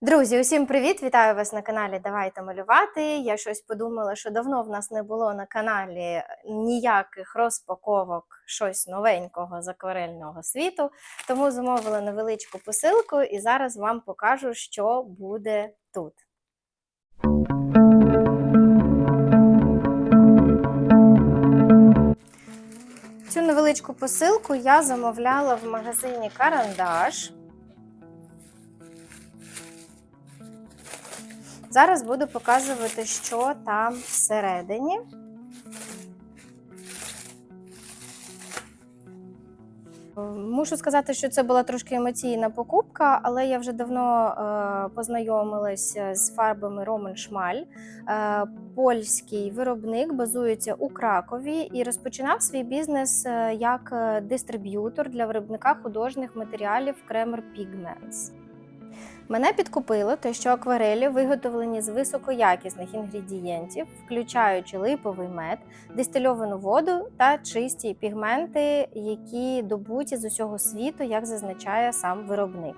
Друзі, усім привіт! Вітаю вас на каналі Давайте малювати. Я щось подумала, що давно в нас не було на каналі ніяких розпаковок щось новенького з акварельного світу. Тому замовила невеличку посилку і зараз вам покажу, що буде тут. Цю невеличку посилку я замовляла в магазині Карандаш. Зараз буду показувати, що там всередині. Мушу сказати, що це була трошки емоційна покупка, але я вже давно е, познайомилася з фарбами Roman Шмаль. Е, польський виробник базується у Кракові і розпочинав свій бізнес е, як дистриб'ютор для виробника художніх матеріалів Kremer Pigments. Мене підкупило те, що акварелі виготовлені з високоякісних інгредієнтів, включаючи липовий мед, дистильовану воду та чисті пігменти, які добуті з усього світу, як зазначає сам виробник.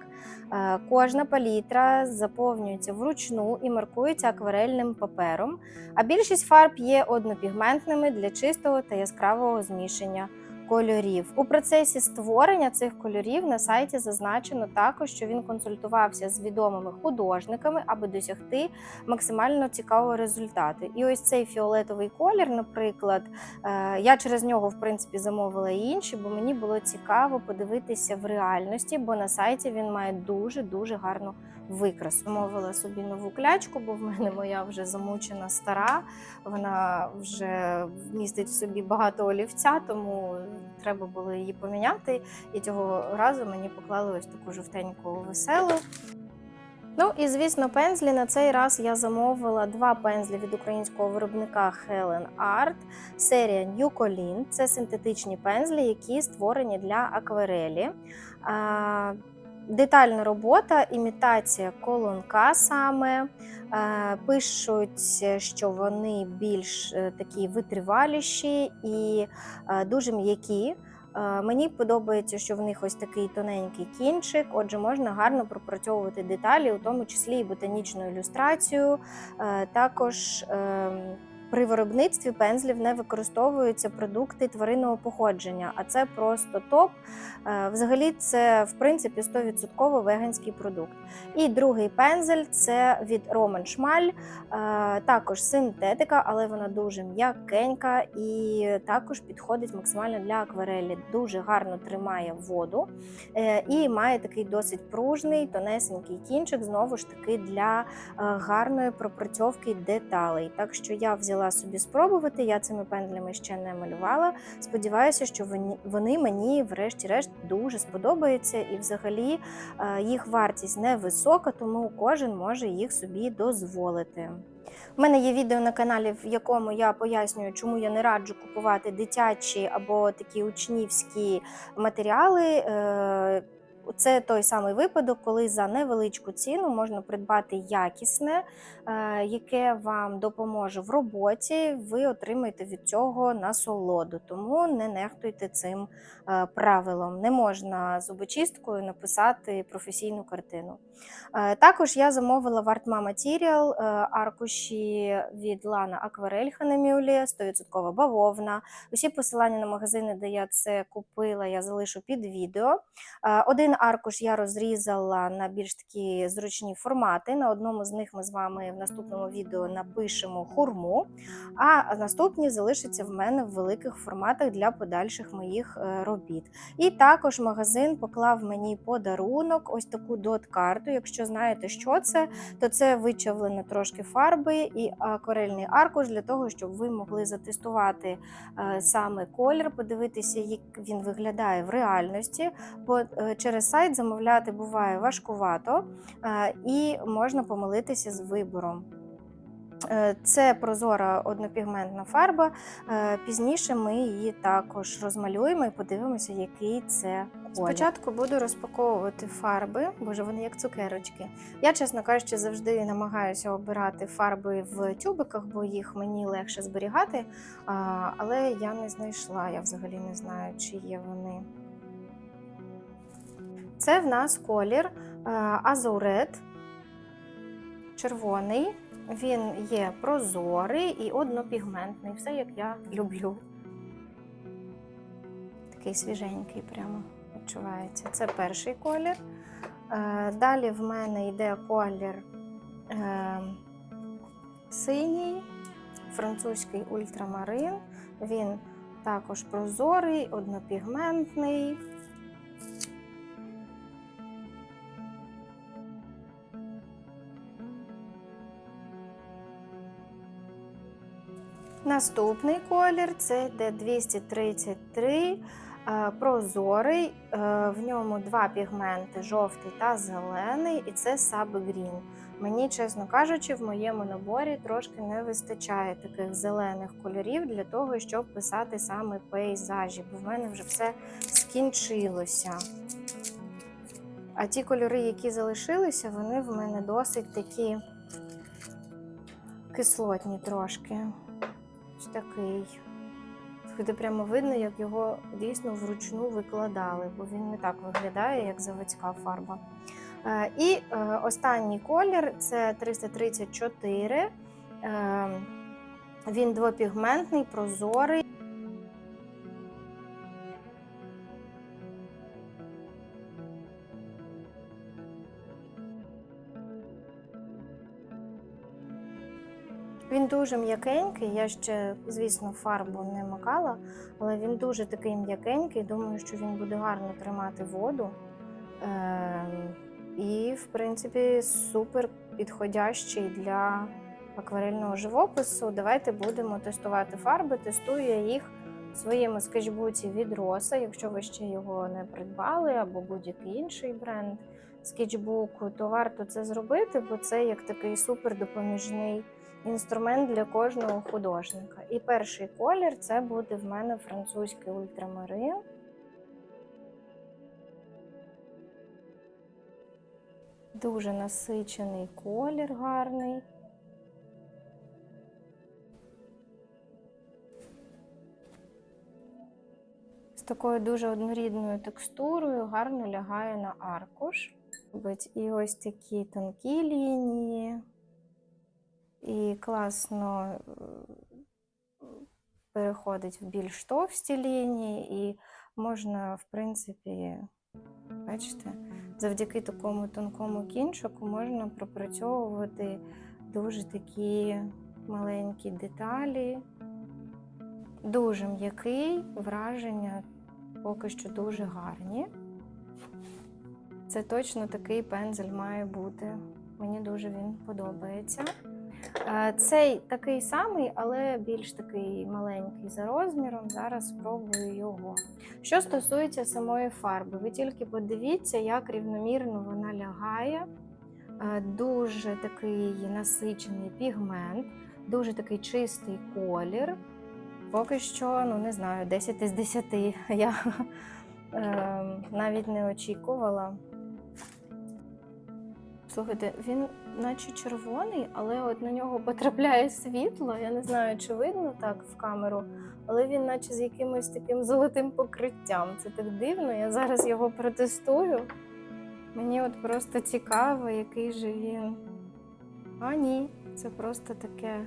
Е, Кожна палітра заповнюється вручну і маркується акварельним папером, а більшість фарб є однопігментними для чистого та яскравого змішання кольорів. У процесі створення цих кольорів на сайті зазначено також, що він консультувався з відомими художниками, аби досягти максимально цікавого результату. І ось цей фіолетовий колір, наприклад, е, я через нього в принципі замовила і інші, бо мені було цікаво подивитися в реальності, бо на сайті він має дуже дуже гарну викрасу. Замовила собі нову клячку, бо в мене моя вже замучена стара. Вона вже містить в собі багато олівця, тому треба було її поміняти. І цього разу мені поклали ось таку жовтеньку веселу. Ну і звісно, пензлі на цей раз я замовила два пензлі від українського виробника Helen Art, серія New Colin. Це синтетичні пензлі, які створені для акварелі. Детальна робота, імітація колонка саме. Е, Пишуть, що вони більш е, такі витриваліші і е, дуже м'які. Мені подобається, що в них ось такий тоненький кінчик, отже, можна гарно пропрацьовувати деталі, у тому числі і ботанічну ілюстрацію. Також ем, при виробництві пензлів не використовуються продукти тваринного походження, а це просто топ. Е, Взагалі, це в принципі 100% веганський продукт. І другий пензель це від Roman Schmal, е, також синтетика, але вона дуже м'якенька і також підходить максимально для акварелі. Дуже гарно тримає воду е, і має такий досить пружний, тонесенький кінчик, знову ж таки для гарної пропрацьовки деталей. Так що я взяла собі спробувати, я цими пензлями ще не малювала. Сподіваюся, що вони- мені, врешті-решт, дуже сподобаються, і взагалі е, їх вартість невисока, тому кожен може їх собі дозволити. У мене є відео на каналі, в якому я пояснюю, чому я не раджу купувати дитячі або такі учнівські матеріали. Це той самий випадок, коли за невеличку ціну можна придбати якісне, е, яке вам допоможе в роботі. Ви отримаєте від цього насолоду. Тому не нехтуйте цим е, правилом. Не можна зубочисткою написати професійну картину. Е, Також я замовила в Artma Material аркуші від Lana Акварель Ханемюлі, 100% бавовна. Усі посилання на магазини, де я це купила, я залишу під відео. Один аркуш я розрізала на більш такі зручні формати. На одному з них ми з вами в наступному відео напишемо хурму, а наступні залишаться в мене в великих форматах для подальших моїх е, робіт. І також магазин поклав мені подарунок, ось таку дот-карту. Якщо знаєте, що це, то це вичавлено трошки фарби і акварельний аркуш для того, щоб ви могли затестувати е, саме колір, подивитися, як він виглядає в реальності. Бо е, через сайт замовляти буває важкувато е, і можна помилитися з вибором. Е, Це прозора однопігментна фарба. Е, Пізніше ми її також розмалюємо і подивимося, який це колір. Спочатку буду розпаковувати фарби, боже, вони як цукерочки. Я, чесно кажучи, завжди намагаюся обирати фарби в тюбиках, бо їх мені легше зберігати. Але я не знайшла, я взагалі не знаю, чи є вони. Це в нас колір е, Азурет. червоний, він є прозорий і однопігментний, все як я люблю. Такий свіженький прямо відчувається. Це перший колір. Е, Далі в мене йде колір е, синій, французький ультрамарин. Він також прозорий, однопігментний. Наступний колір це йде 233 е, прозорий. е, В ньому два пігменти жовтий та зелений, і це Subgreen. Мені, чесно кажучи, в моєму наборі трошки не вистачає таких зелених кольорів для того, щоб писати саме пейзажі, бо в мене вже все скінчилося. А ті кольори, які залишилися, вони в мене досить такі кислотні трошки. Ось такий. Туди прямо видно, як його дійсно вручну викладали, бо він не так виглядає, як заводська фарба. Е, І е, останній колір це 334. Е, Він двопігментний, прозорий. Дуже м'якенький. Я ще, звісно, фарбу не макала, але він дуже такий м'якенький. Думаю, що він буде гарно тримати воду. Ем, І, в принципі, супер підходящий для акварельного живопису. Давайте будемо тестувати фарби. Тестую я їх в своєму скетчбуці від Роса, якщо ви ще його не придбали, або будь-який інший бренд скетчбуку, то варто це зробити, бо це як такий супер допоміжний інструмент для кожного художника. І перший колір це буде в мене французький ультрамарин. Дуже насичений колір гарний. З такою дуже однорідною текстурою гарно лягає на аркуш. І ось такі тонкі лінії, і класно е, переходить в більш товсті лінії, і можна, в принципі, бачите, завдяки такому тонкому кінчику можна пропрацьовувати дуже такі маленькі деталі. Дуже м'який, враження поки що дуже гарні. Це точно такий пензель має бути. Мені дуже він подобається. Цей такий самий, але більш такий маленький за розміром. Зараз спробую його. Що стосується самої фарби, ви тільки подивіться, як рівномірно вона лягає. Дуже такий насичений пігмент, дуже такий чистий колір. Поки що, ну не знаю, 10 із 10 я е, навіть не очікувала. Слухайте, він наче червоний, але от на нього потрапляє світло. Я не знаю, чи видно так в камеру, але він наче з якимось таким золотим покриттям. Це так дивно. Я зараз його протестую. Мені от просто цікаво, який же він. А ні, це просто таке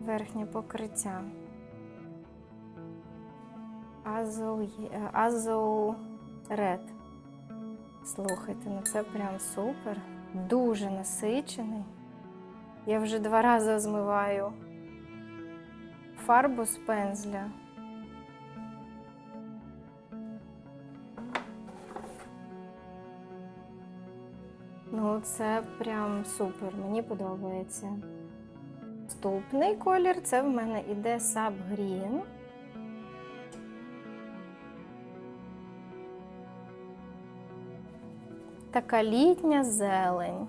верхнє покриття. Азоу, є- Ред. Слухайте, ну це прям супер. Дуже насичений. Я вже два рази змиваю фарбу з пензля. Ну, це прям супер, мені подобається. Наступний колір це в мене іде Sub Green. Така літня зелень.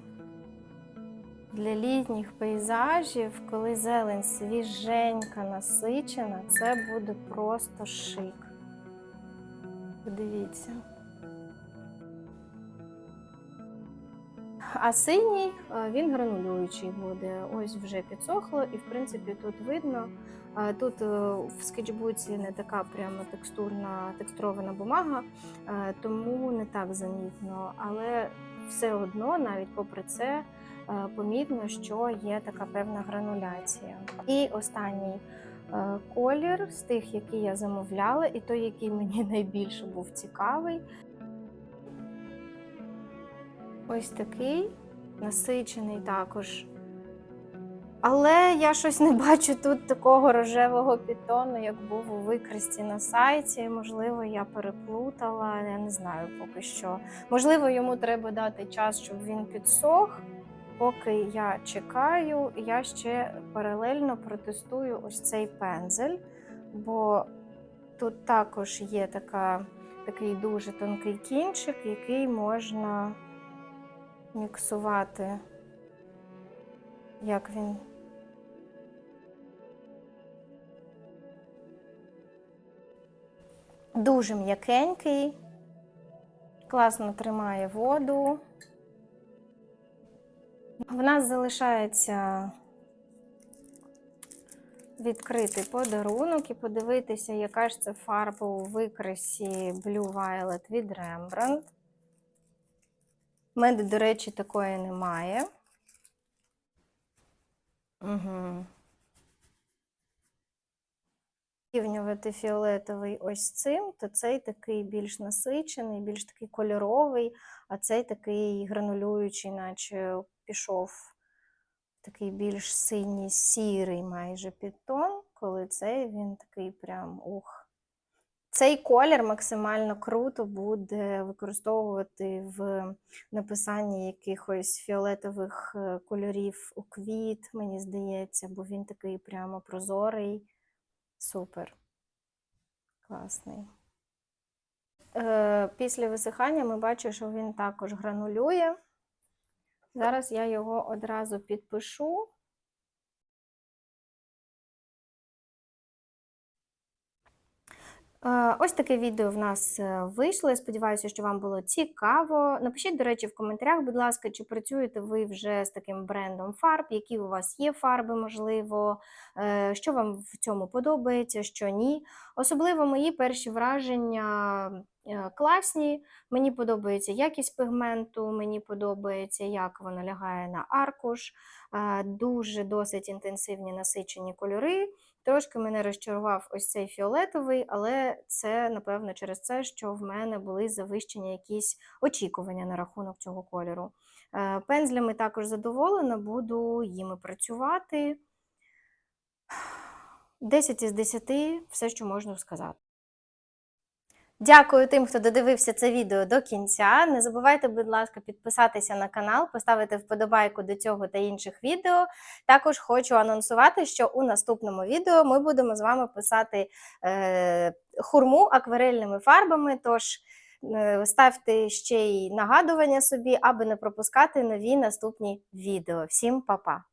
Для літніх пейзажів, коли зелень свіженька, насичена, це буде просто шик. Подивіться. А синій е, він гранулюючий буде. Ось вже підсохло, і в принципі тут видно. Тут е, в скетчбуці не така прямо текстурна, текстурована бумага, е, тому не так замітно. Але все одно, навіть попри це, е, помітно, що є така певна грануляція. І останній колір з тих, які я замовляла, і той, який мені найбільше був цікавий. Ось такий насичений також. Але я щось не бачу тут такого рожевого підтону, як був у викресті на сайті. Можливо, я переплутала, я не знаю поки що. Можливо, йому треба дати час, щоб він підсох. Поки я чекаю, я ще паралельно протестую ось цей пензель, бо тут також є така, такий дуже тонкий кінчик, який можна міксувати, як він. Дуже м'якенький, класно тримає воду. В нас залишається відкрити подарунок і подивитися, яка ж це фарба у викрасі Blue Violet від Rembrandt. Мене, до речі, такої немає. Угу. Фіолетовий ось цим, то цей такий більш насичений, більш такий кольоровий, а цей такий гранулюючий, наче пішов такий більш синій, сірий майже підтон, коли цей він такий прям ух. Цей колір максимально круто буде використовувати в написанні якихось фіолетових е, кольорів у квіт, мені здається, бо він такий прямо прозорий. Супер. Класний. Е, Після висихання ми бачимо, що він також гранулює. Зараз я його одразу підпишу. Ось таке відео в нас е, вийшло. Я сподіваюся, що вам було цікаво. Напишіть, до речі, в коментарях, будь ласка, чи працюєте ви вже з таким брендом фарб, які у вас є фарби, можливо, е, що вам в цьому подобається, що ні. Особливо мої перші враження класні. Мені подобається якість пігменту, мені подобається, як вона лягає на аркуш, е, дуже досить інтенсивні насичені кольори. Трошки мене розчарував ось цей фіолетовий, але це, напевно, через це, що в мене були завищені якісь очікування на рахунок цього кольору. Е, Пензлями також задоволена, буду їми працювати. 10 із 10 все, що можна сказати. Дякую тим, хто додивився це відео до кінця. Не забувайте, будь ласка, підписатися на канал, поставити вподобайку до цього та інших відео. Також хочу анонсувати, що у наступному відео ми будемо з вами писати е, хурму акварельними фарбами. Тож е, ставте ще й нагадування собі, аби не пропускати нові наступні відео. Всім па-па!